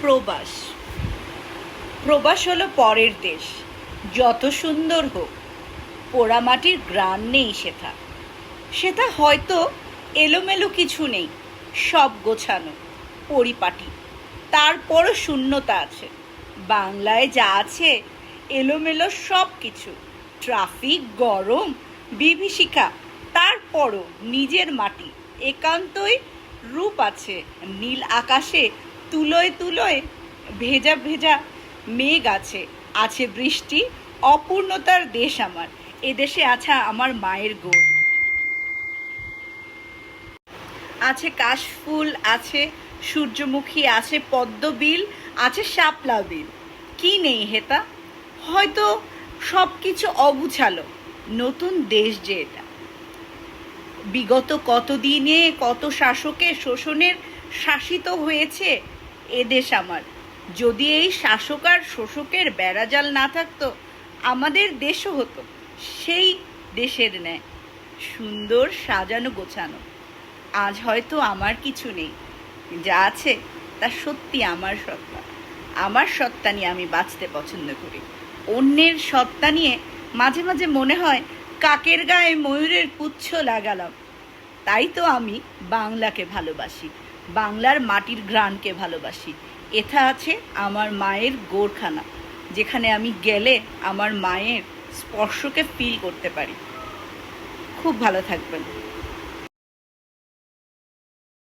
প্রবাস। প্রবাস হলো পরের দেশ। যত সুন্দর হোক, পোড়ামাটির গ্রাম নেই সেথা। সেটা হয়তো এলোমেলো কিছু নেই, সব গোছানো, পরিপাটি। তারপরও শূন্যতা আছে। বাংলায় যা আছে, এলোমেলো সব কিছু। ট্রাফিক, গরম, বিভীষিকা, তারপরও নিজের মাটি। একান্তই রূপ আছে নীল আকাশে তুলোয় তুলোয় ভেজা ভেজা মেঘ আছে। আছে বৃষ্টি, অপূর্ণতার দেশ আমার। এদেশে আছে আমার মায়ের গোড় আছে কাশফুল, আছে সূর্যমুখী, আছে পদ্মবিল, আছে শাপলা বিল। কি নেই হেতা? হয়তো সব কিছু অগুছালো। নতুন দেশ যে এটা। বিগত কত দিনে কত শাসকের শোষণের শাসিত হয়েছে এ দেশ আমার। যদি এই শাসক আর শোষকের বেড়াজাল না থাকতো, আমাদের দেশও হতো সেই দেশের ন্যায়। সুন্দর, সাজানো, গোছানো। আজ হয়তো আমার কিছু নেই। যা আছে, তা সত্যি আমার সত্তা। আমার সত্তা নিয়ে আমি বাঁচতে পছন্দ করি। অন্যের সত্তা নিয়ে মাঝে মাঝে মনে হয় কাকের গায়ে ময়ূরের পুচ্ছ লাগালাম। তাই তো আমি বাংলাকে ভালোবাসি। বাংলার মাটির গ্রানকে ভালোবাসি। এথা আছে আমার মায়ের গোরখানা, যেখানে আমি গেলে আমার মায়ের স্পর্শকে ফিল করতে পারি। খুব ভালো থাকবেন।